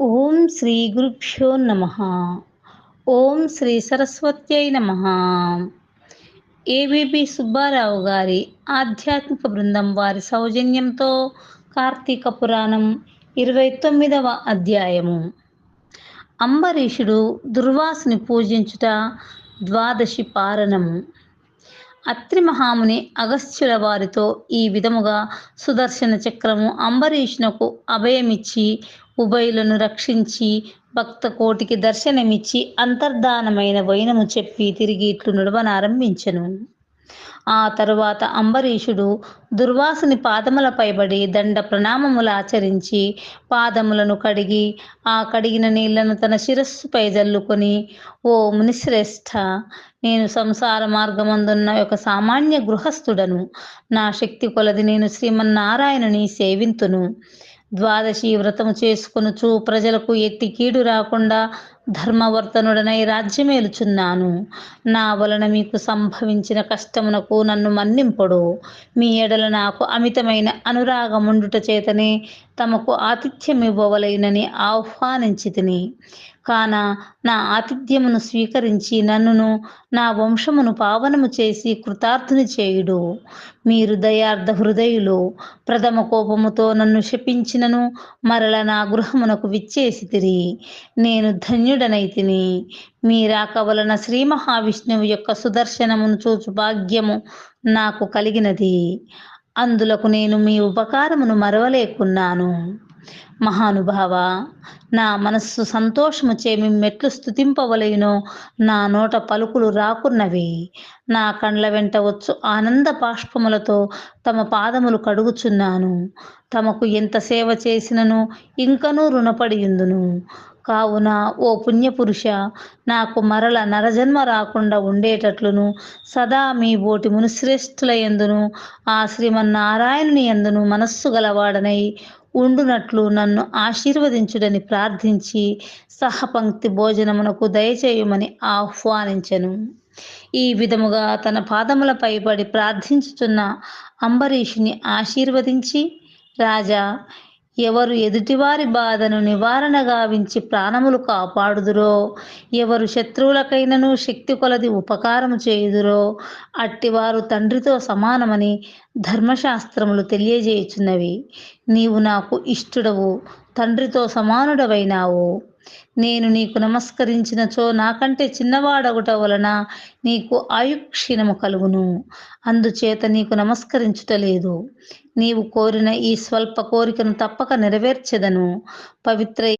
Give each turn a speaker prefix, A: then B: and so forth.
A: ఓం శ్రీ గురుభ్యో నమ. ఓం శ్రీ సరస్వత్యై నమ. ఏబిబి సుబ్బారావు గారి ఆధ్యాత్మిక బృందం వారి సౌజన్యంతో కార్తీక పురాణం ఇరవై తొమ్మిదవ అధ్యాయము. అంబరీషుడు దుర్వాసుని పూజించుట ద్వాదశి పారణము అత్రి మహాముని అగస్త్యుల వారితో ఈ విధముగా సుదర్శన చక్రము అంబరీషునకు అభయమిచ్చి ఉభయులను రక్షించి భక్త కోటికి దర్శనమిచ్చి అంతర్ధానమైన వైనము చెప్పి తిరిగి ఇట్లు నడవనారంభించను ఆ తరువాత అంబరీషుడు దుర్వాసుని పాదములపై పైబడి దండ ప్రణామములు ఆచరించి పాదములను కడిగి ఆ కడిగిన నీళ్ళను తన శిరస్సుపై జల్లుకొని ఓ మునిశ్రేష్ఠ నేను సంసార మార్గమందున్న ఒక సామాన్య గృహస్థుడను. నా శక్తి కొలది నేను శ్రీమన్నారాయణుని సేవింతును. ద్వాదశి వ్రతము చేసుకొనుచు ప్రజలకు ఎత్తి కీడు రాకుండా ధర్మవర్తనుడనై రాజ్యమేలుచున్నాను. నా వలన మీకు సంభవించిన కష్టమునకు నన్ను మన్నింపడు. మీ ఎడల నాకు అమితమైన అనురాగముండుట చేతనే తమకు ఆతిథ్యమివ్వవలైనని ఆహ్వానించి తిని కాన నా ఆతిథ్యమును స్వీకరించి నన్నును నా వంశమును పావనము చేసి కృతార్థుని చేయుడు. మీరు దయార్థ హృదయులు ప్రథమ కోపముతో నన్ను శపించినను మరల నా గృహమునకు విచ్చేసి తిరిగి నేను ధన్యుడనైతిని. మీ రాక వలన శ్రీ మహావిష్ణువు యొక్క సుదర్శనమును చూచు భాగ్యము నాకు కలిగినది. అందులకు నేను మీ ఉపకారమును మరవలేకున్నాను. మహానుభావ నా మనస్సు సంతోషము చేమి మెట్లు స్థుతింపవలయునో నా నోట పలుకులు రాకున్నవి. నా కండ్ల వెంట వచ్చు ఆనంద బాష్పములతో తమ పాదములు కడుగుచున్నాను. తమకు ఎంత సేవ చేసినను ఇంకనూ రుణపడియుందును. కావున? ఓ పుణ్యపురుష నాకు మరల నరజన్మ రాకుండా ఉండేటట్లును సదా మీ బోటి మునిశ్రేష్ఠుల ఎందును ఆ శ్రీమన్నారాయణుని ఎందును మనస్సు గలవాడనై ఉండునట్లు నన్ను ఆశీర్వదించుడని ప్రార్థించి సహపంక్తి భోజనమునకు దయచేయమని ఆహ్వానించెను. ఈ విధముగా తన పాదములపై పడి ప్రార్థించుచున్న అంబరీషుని ఆశీర్వదించి రాజా ఎవరు ఎదుటివారి బాధను నివారణ గావించి ప్రాణములు కాపాడుదురో ఎవరు శత్రువులకైనను శక్తి కొలది ఉపకారము చేయుదురో అట్టివారు తండ్రితో సమానమని ధర్మశాస్త్రములు తెలియజేయుచున్నవి. నీవు నాకు ఇష్టుడవు తండ్రితో సమానుడవైనావు. నేను నీకు నమస్కరించినచో నాకంటే చిన్నవాడగుట వలన నీకు ఆయుక్షీణము కలుగును. అందుచేత నీకు నమస్కరించుటలేదు. నీవు కోరిన ఈ స్వల్ప కోరికను తప్పక నెరవేర్చెదను. పవిత్ర